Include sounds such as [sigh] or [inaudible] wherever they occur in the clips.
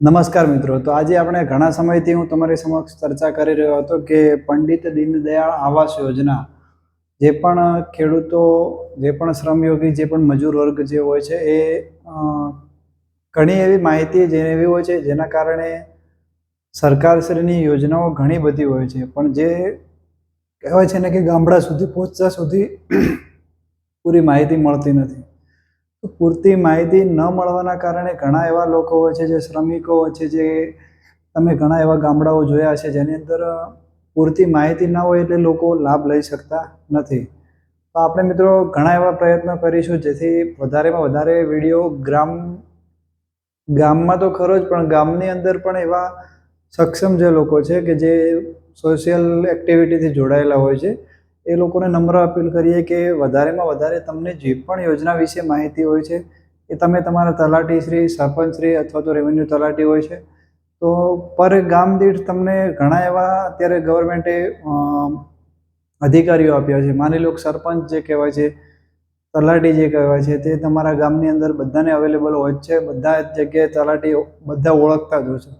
નમસ્કાર મિત્રો. તો આજે આપણે ઘણા સમયથી હું તમારી સમક્ષ ચર્ચા કરી રહ્યો હતો કે પંડિત દીનદયાળ આવાસ યોજના, જે પણ ખેડૂતો, જે પણ શ્રમયોગી, જે પણ મજૂર વર્ગ જે હોય છે, એ ઘણી એવી માહિતી જે એવી હોય છે, જેના કારણે સરકારશ્રીની યોજનાઓ ઘણી બધી હોય છે. પણ જે કહેવાય છે ને કે ગામડા સુધી પહોંચતા સુધી પૂરી માહિતી મળતી નથી. પૂરતી માહિતી ન મળવાના કારણે ઘણા એવા લોકો હોય છે, જે શ્રમિકો હોય છે, જે તમે ઘણા એવા ગામડાઓ જોયા છે જેની અંદર પૂરતી માહિતી ના હોય એટલે લોકો લાભ લઈ શકતા નથી. તો આપણે મિત્રો ઘણા એવા પ્રયત્નો કરીશું, જેથી વધારેમાં વધારે વીડિયો ગ્રામ, ગામમાં તો ખરો જ, પણ ગામની અંદર પણ એવા સક્ષમ જે લોકો છે, કે જે સોશિયલ એક્ટિવિટીથી જોડાયેલા હોય છે એ લોકોને નમ્ર અપીલ કરીએ કે વધારેમાં વધારે તમને જે પણ યોજના વિશે માહિતી હોય છે, એ તમે તમારા તલાટી શ્રી, સરપંચ શ્રી અથવા તો રેવન્યુ તલાટી હોય છે, તો પર ગામ દીઠ તમને ઘણા એવા અત્યારે ગવર્મેન્ટે અધિકારીઓ આપ્યા છે. માની લો સરપંચ જે કહેવાય છે, તલાટી જે કહેવાય છે, તે તમારા ગામની અંદર બધાને અવેલેબલ હોય જ છે, બધા જ જગ્યાએ તલાટી બધા ઓળખતા જ હોય છે.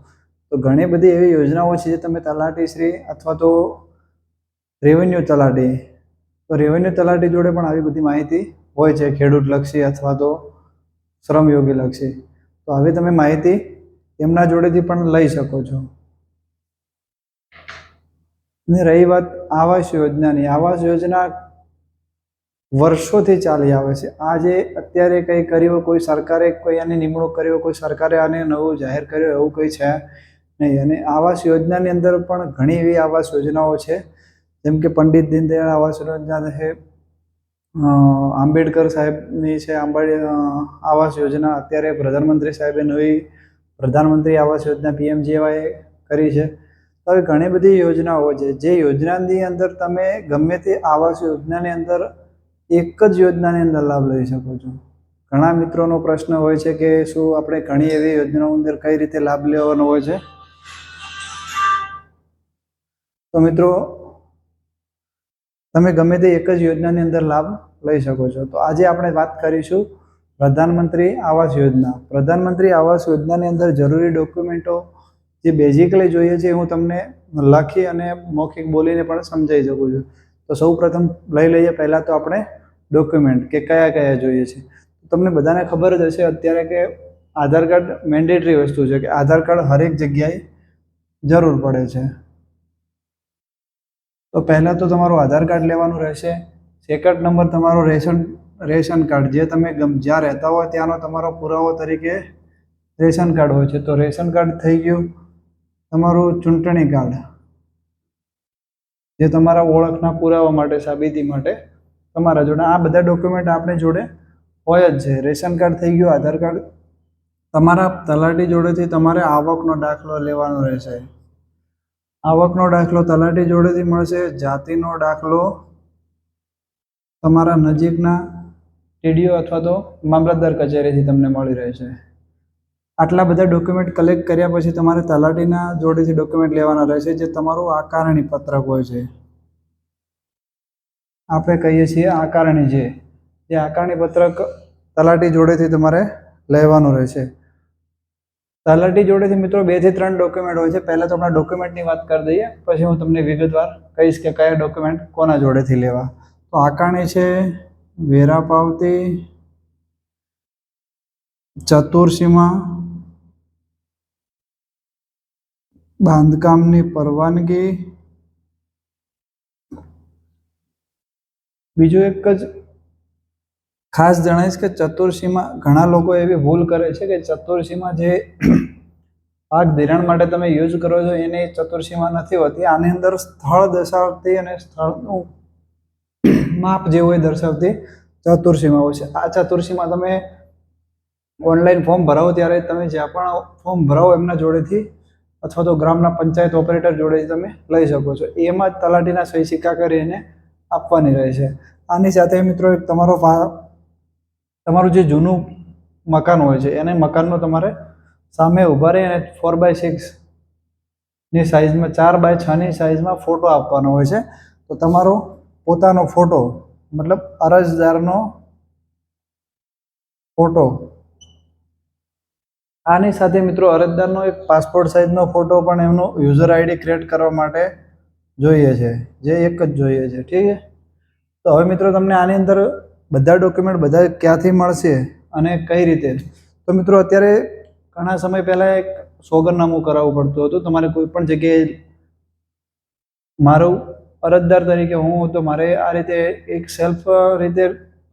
તો ઘણી બધી એવી યોજનાઓ છે જે તમે તલાટી શ્રી અથવા તો રેવન્યુ તલાટી. તો રેવન્યુ તલાટી જોડે પણ આવી બધી માહિતી હોય છે ખેડૂત લક્ષી અથવા તો શ્રમયોગી લક્ષી. તો આવી તમે માહિતી એમના જોડેથી પણ લઈ શકો છો. ને રહી વાત આવાસ યોજનાની. આવાસ યોજના વર્ષોથી ચાલી આવે છે. આજે અત્યારે કંઈ કર્યું કોઈ સરકારે કોઈ આની નિમણૂક કરી હોય, કોઈ સરકારે આને નવું જાહેર કર્યો એવું કંઈ છે નહીં. અને આવાસ યોજનાની અંદર પણ ઘણી એવી આવાસ યોજનાઓ છે. જેમ કે પંડિત દીનદયાળ આવાસ યોજના છે આંબેડકર સાહેબની છે, આંબાડી આવાસ યોજના. અત્યારે પ્રધાનમંત્રી સાહેબે નવી પ્રધાનમંત્રી આવાસ યોજના પીએમજીવાય કરી છે. તો આવી ઘણી બધી યોજનાઓ છે. જે યોજનાની અંદર તમે ગમે તે આવાસ યોજનાની અંદર એક જ યોજનાની અંદર લાભ લઈ શકો છો. ઘણા મિત્રોનો પ્રશ્ન હોય છે કે શું આપણે ઘણી એવી યોજનાઓ અંદર કઈ રીતે લાભ લેવાનો હોય છે? તો મિત્રો તમે ગમે તે એક જ યોજનાની અંદર લાભ લઈ શકો છો. તો આજે આપણે વાત કરીશું પ્રધાનમંત્રી આવાસ યોજના. પ્રધાનમંત્રી આવાસ યોજનાની અંદર જરૂરી ડોક્યુમેન્ટો જે બેઝિકલી જોઈએ છે, હું તમને લખી અને મૌખિક બોલીને પણ સમજાવી શકું છું. તો સૌ પ્રથમ લઈ લઈએ, પહેલાં તો આપણે ડોક્યુમેન્ટ કે કયા કયા જોઈએ છે. તમને બધાને ખબર જ હશે અત્યારે કે આધાર કાર્ડ મેન્ડેટરી વસ્તુ છે કે આધાર કાર્ડ હરેક જગ્યાએ જરૂર પડે છે. તો પહેલાં તો તમારું આધાર કાર્ડ લેવાનું રહેશે. સેકન્ડ નંબર તમારો રેશન રેશન કાર્ડ. જે તમે ગમ, જ્યાં રહેતા હોય ત્યાંનો તમારો પુરાવો તરીકે રેશન કાર્ડ હોય છે. તો રેશન કાર્ડ થઈ ગયું. તમારું ચૂંટણી કાર્ડ. જે તમારા ઓળખના પુરાવા માટે, સાબિતી માટે તમારા જોડે. આ બધા ડોક્યુમેન્ટ આપણે જોડે હોય જ છે. રેશન કાર્ડ થઈ ગયું, આધાર કાર્ડ. તમારા તલાટી જોડેથી તમારે આવકનો દાખલો લેવાનો રહેશે. આવકનો દાખલો તલાટી જોડેથી મળશે, જાતિનો દાખલો તમારા નજીકના ટીડીઓ અથવા તો મામલતદાર કચેરીથી તમને મળી રહેશે. આટલા બધા ડોક્યુમેન્ટ કલેક્ટ કર્યા પછી તમારે તલાટીના જોડેથી ડોક્યુમેન્ટ લેવાના રહેશે, જે તમારું આકારણી પત્રક હોય છે. આપણે કહીએ છીએ આકારણી છે એ આકારણી પત્રક તલાટી જોડેથી તમારે લેવાનું રહેશે. તલાટી જોડેથી મિત્રો બેથી ત્રણ ડોક્યુમેન્ટ હોય છે. પહેલાં તો આપણા ડોક્યુમેન્ટની વાત કરી દઈએ, પછી હું તમને વિગતવાર કહીશ કે કયા ડોક્યુમેન્ટ કોના જોડેથી લેવા. તો આકારણી છે, વેરા પાવતી, ચતુર્સીમા, બાંધકામની પરવાનગી. બીજું એક જ ખાસ જણાવીશ કે ચતુર્સીમાં ઘણા લોકો એવી ભૂલ કરે છે કે ચતુર્સીમાં જે [clears throat] પાક ધિરાણ માટે તમે યુઝ કરો છો એની ચતુર્સીમાં નથી હોતી. આની અંદર સ્થળ દર્શાવતી અને સ્થળનું [clears throat] માપ જે હોય દર્શાવતી ચતુર્સીમાં હોય છે. આ ચતુર્સીમાં તમે ઓનલાઈન ફોર્મ ભરાવો ત્યારે તમે જ્યાં પણ ફોર્મ ભરાવો એમના જોડેથી અથવા તો ગ્રામના પંચાયત ઓપરેટર જોડેથી તમે લઈ શકો છો. એમાં જ તલાટીના સહી સિક્કા કરીને આપવાની રહે છે. આની સાથે મિત્રો એક તમારો તમારું જે જૂનું મકાન હોય છે, એને મકાનનો તમારે સામે ઊભા રહી અને ફોર બાય સિક્સની સાઇઝમાં ચાર બાય છની સાઇઝમાં ફોટો આપવાનો હોય છે. તો તમારો પોતાનો ફોટો મતલબ અરજદારનો ફોટો આની સાથે મિત્રો અરજદારનો એક પાસપોર્ટ સાઇઝનો ફોટો પણ એમનો યુઝર આઈડી ક્રિએટ કરવા માટે જોઈએ છે, જે એક જ જોઈએ છે, ઠીક છે? તો હવે મિત્રો તમને આની અંદર બધા ડોક્યુમેન્ટ બધા ક્યાંથી મળશે અને કઈ રીતે? તો મિત્રો, અત્યારે ઘણા સમય પહેલાં એક સોગરનામું કરાવવું પડતું હતું. તમારે કોઈ પણ જગ્યાએ મારું અરજદાર તરીકે હું તો મારે આ રીતે એક સેલ્ફ રીતે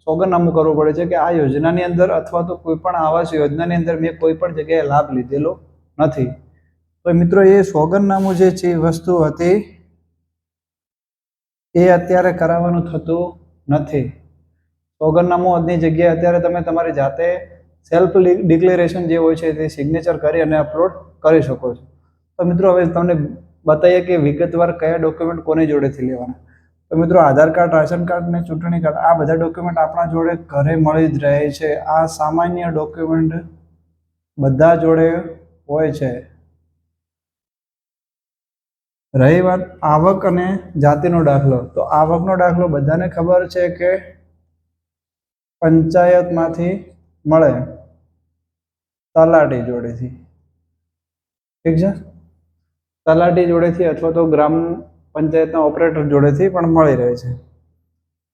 સોગરનામું કરવું પડે છે કે આ યોજનાની અંદર અથવા તો કોઈ પણ આવાસ યોજનાની અંદર મેં કોઈ પણ જગ્યાએ લાભ લીધેલો નથી. તો મિત્રો, એ સોગરનામું જે છે વસ્તુ હતી, એ અત્યારે કરાવવાનું થતું નથી. સોગંદનામું આજની જગ્યાએ અત્યારે તમે તમારી જાતે સેલ્ફ ડિક્લેરેશન જે હોય છે તે સિગ્નેચર કરી અને અપલોડ કરી શકો છો. તો મિત્રો, હવે તમને બતાવીએ કે વિગતવાર કયા ડોક્યુમેન્ટ કોની જોડેથી લેવાના. તો મિત્રો, આધાર કાર્ડ, રાશન કાર્ડ ને ચૂંટણી કાર્ડ, આ બધા ડોક્યુમેન્ટ આપણા જોડે ઘરે મળી જ રહે છે. આ સામાન્ય ડોક્યુમેન્ટ બધા જોડે હોય છે. રહી વાત આવક અને જાતિનો દાખલો. તો આવકનો દાખલો બધાને ખબર છે કે પંચાયતમાંથી મળે તલાટી જોડેથી. ઠીક છે? તલાટી જોડેથી અથવા તો ગ્રામ પંચાયતના ઓપરેટર જોડેથી પણ મળી રહે છે.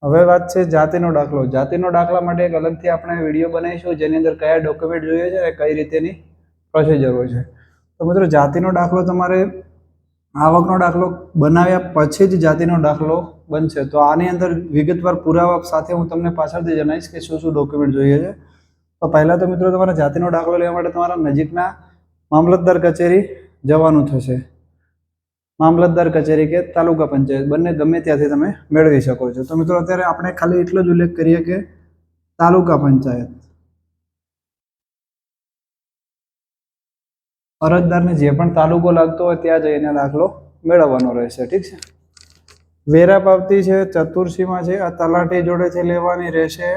હવે વાત છે જાતિનો દાખલો. જાતિનો દાખલા માટે એક અલગથી આપણે વીડિયો બનાવીશું, જેની અંદર કયા ડોક્યુમેન્ટ જોઈએ છે અને કઈ રીતેની પ્રોસિજર હોય છે. તો મિત્રો, જાતિનો દાખલો તમારે આવકનો દાખલો બનાવ્યા પછી જ જાતિનો દાખલો બનશે. તો આની અંદર વિગતવાર પુરાવા સાથે હું તમને પાછળથી જણાવીશ કે શું શું ડોક્યુમેન્ટ જોઈએ છે. તો પહેલાં તો મિત્રો તમારા જાતિનો દાખલો લેવા માટે તમારા નજીકના મામલતદાર કચેરી જવાનું થશે. મામલતદાર કચેરી કે તાલુકા પંચાયત, બંને ગમે ત્યાંથી તમે મેળવી શકો છો. તો મિત્રો અત્યારે આપણે ખાલી એટલો જ ઉલ્લેખ કરીએ કે તાલુકા પંચાયત. અરજદારને જે પણ તાલુકો લાગતો હોય ત્યાં જઈને દાખલો મેળવવાનો રહેશે, ઠીક છે? વેરા પાવતી છે, ચતુર્સીમાં છે, આ તલાટી જોડેથી લેવાની રહેશે.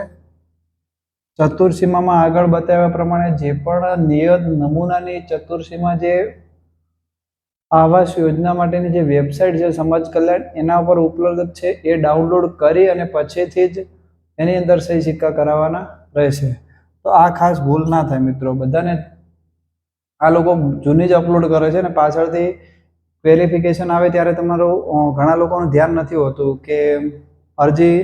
ચતુર્સીમામાં આગળ બતાવ્યા પ્રમાણે જે પણ નિયત નમૂનાની ચતુર્સીમાં જે આવાસ યોજના માટેની જે વેબસાઇટ છે, સમાજ કલ્યાણ, એના ઉપર ઉપલબ્ધ છે, એ ડાઉનલોડ કરી અને પછીથી જ એની અંદર સહી સિક્કા કરાવવાના રહેશે. તો આ ખાસ ભૂલ ના થાય મિત્રો, બધાને આ લોકો જૂની જ અપલોડ કરે છે ને પાછળથી વેરિફિકેશન આવે ત્યારે તમારું ઘણા લોકોનું ધ્યાન નથી હોતું કે અરજી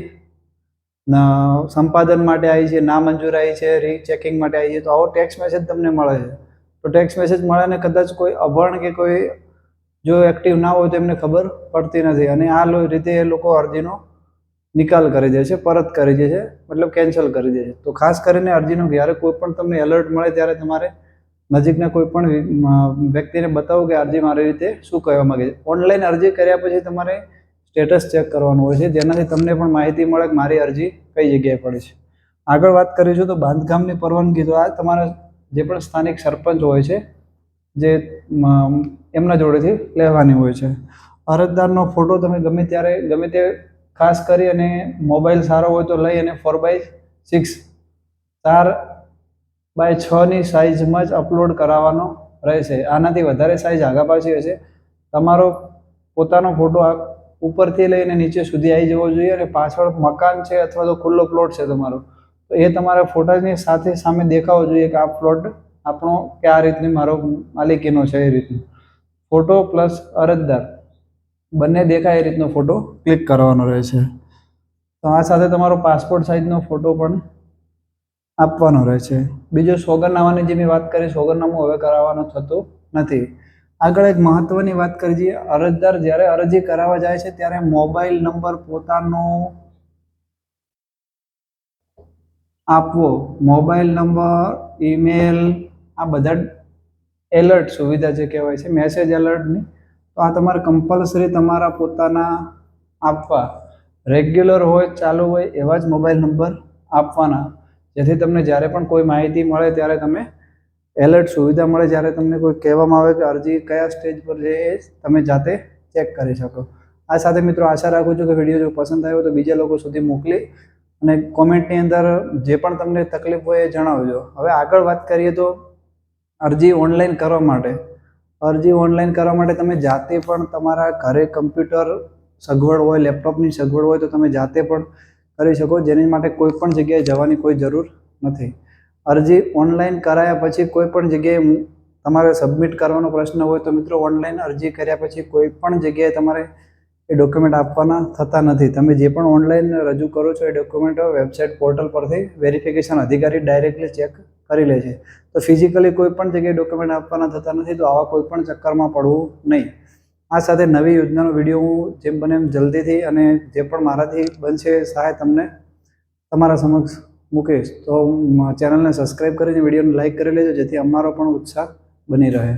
સંપાદન માટે આવી છે, ના મંજૂર આવી છે રીચેકિંગ માટે આવી છે, તો આવો ટેક્સ મેસેજ તમને મળે છે. તો ટેક્સ મેસેજ મળે ને કદાચ કોઈ અભણ કે કોઈ જો એક્ટિવ ના હોય તો એમને ખબર પડતી નથી અને આ રીતે એ લોકો અરજીનો નિકાલ કરી દે છે, પરત કરી દે છે, મતલબ કેન્સલ કરી દે છે. તો ખાસ કરીને અરજીનું જ્યારે કોઈ પણ તમને એલર્ટ મળે ત્યારે તમારે નજીકના કોઈ પણ વ્યક્તિને બતાવો કે અરજી મારી રીતે શું કહેવા માગે છે. ઓનલાઈન અરજી કર્યા પછી તમારે સ્ટેટસ ચેક કરવાનું હોય છે. જેનાથી તમને પણ માહિતી મળે કે મારી અરજી કઈ જગ્યાએ પડી છે. આગળ વાત કરીશું તો બાંધકામની પરવાનગી. તો આ તમારા જે પણ સ્થાનિક સરપંચ હોય છે, જે એમના જોડેથી લેવાની હોય છે. અરજદારનો ફોટો તમે ગમે ત્યારે, ગમે તે ખાસ કરી અને મોબાઈલ સારો હોય તો લઈ અને ફોર બાય સિક્સ ચાર બાય છની સાઇઝમાં જ અપલોડ કરાવવાનો રહેશે. આનાથી વધારે સાઇઝ આગા પાછી હશે. તમારો પોતાનો ફોટો ઉપરથી લઈને નીચે સુધી આવી જવો જોઈએ અને પાછળ મકાન છે અથવા તો ખુલ્લો પ્લોટ છે તમારો. તો એ તમારા ફોટાની સાથે સામે દેખાવો જોઈએ કે આ પ્લોટ આપણો કે આ રીતની મારો માલિકીનો છે એ રીતનો. ફોટો પ્લસ અરજદાર. બંને દેખાય એ રીતનો ફોટો ક્લિક કરવાનો રહેશે. તો આ સાથે તમારો પાસપોર્ટ સાઇઝનો ફોટો પણ આપવાનો રહે છે. બીજો સોગરનામાની જે મેં વાત કરી, સોગરનામું હવે કરાવવાનું થતું નથી. આગળ એક મહત્વની વાત કરીએ. અરજદાર જ્યારે અરજી કરાવવા જાય છે, ત્યારે મોબાઈલ નંબર પોતાનો આપવો, મોબાઈલ નંબર, ઈમેલ, આ બધા એલર્ટ સુવિધા જે કહેવાય છે, મેસેજ એલર્ટની, તો આ તમારે કમ્પલસરી તમારા પોતાના આપવા. રેગ્યુલર હોય, ચાલુ હોય, એવા જ મોબાઈલ નંબર આપવાના. જેથી તમને જ્યારે પણ કોઈ માહિતી મળે, ત્યારે તમે એલર્ટ સુવિધા મળે, જ્યારે તમને કોઈ કહેવામાં આવે કે અરજી કયા સ્ટેજ પર છે એ તમે જાતે ચેક કરી શકો. આ સાથે મિત્રો આશા રાખું છું કે વીડિયો જો પસંદ આવ્યો તો બીજા લોકો સુધી મોકલી અને કોમેન્ટની અંદર જે પણ તમને તકલીફ હોય એ જણાવજો. હવે આગળ વાત કરીએ તો અરજી ઓનલાઈન કરવા માટે. અરજી ઓનલાઈન કરવા માટે તમે જાતે પણ તમારા ઘરે કમ્પ્યુટર સગવડ હોય લેપટોપની સગવડ હોય તો તમે જાતે પણ કરી શકો, જેની માટે કોઈ પણ જગ્યાએ જવાની કોઈ જરૂર નથી. અરજી ઓનલાઈન કરાયા પછી કોઈ પણ જગ્યાએ તમારે સબમિટ કરવાનો પ્રશ્ન હોય તો મિત્રો ઓનલાઈન અરજી કર્યા પછી કોઈ પણ જગ્યાએ તમારે એ ડોક્યુમેન્ટ આપવાના થતા નથી. તમે જે પણ ઓનલાઈન રજૂ કરો છો એ ડોક્યુમેન્ટ વેબસાઇટ પોર્ટલ પરથી વેરિફિકેશન અધિકારી ડાયરેક્ટલી ચેક કરી લે છે. તો ફિઝિકલી કોઈ પણ જગ્યાએ ડોક્યુમેન્ટ આપવાના થતા નથી તો આવા કોઈ પણ ચક્કરમાં પડવું નહીં. આ સાથે નવી યોજનાનો વીડિયો હું જેમ બને એમ જલ્દીથી અને જે પણ મારાથી બનશે સહાય તમને તમારા સમક્ષ મૂકીશ. તો ચેનલને સબસ્ક્રાઈબ કરીને વિડીયોને લાઈક કરી લેજો જેથી અમારો પણ ઉત્સાહ બની રહે.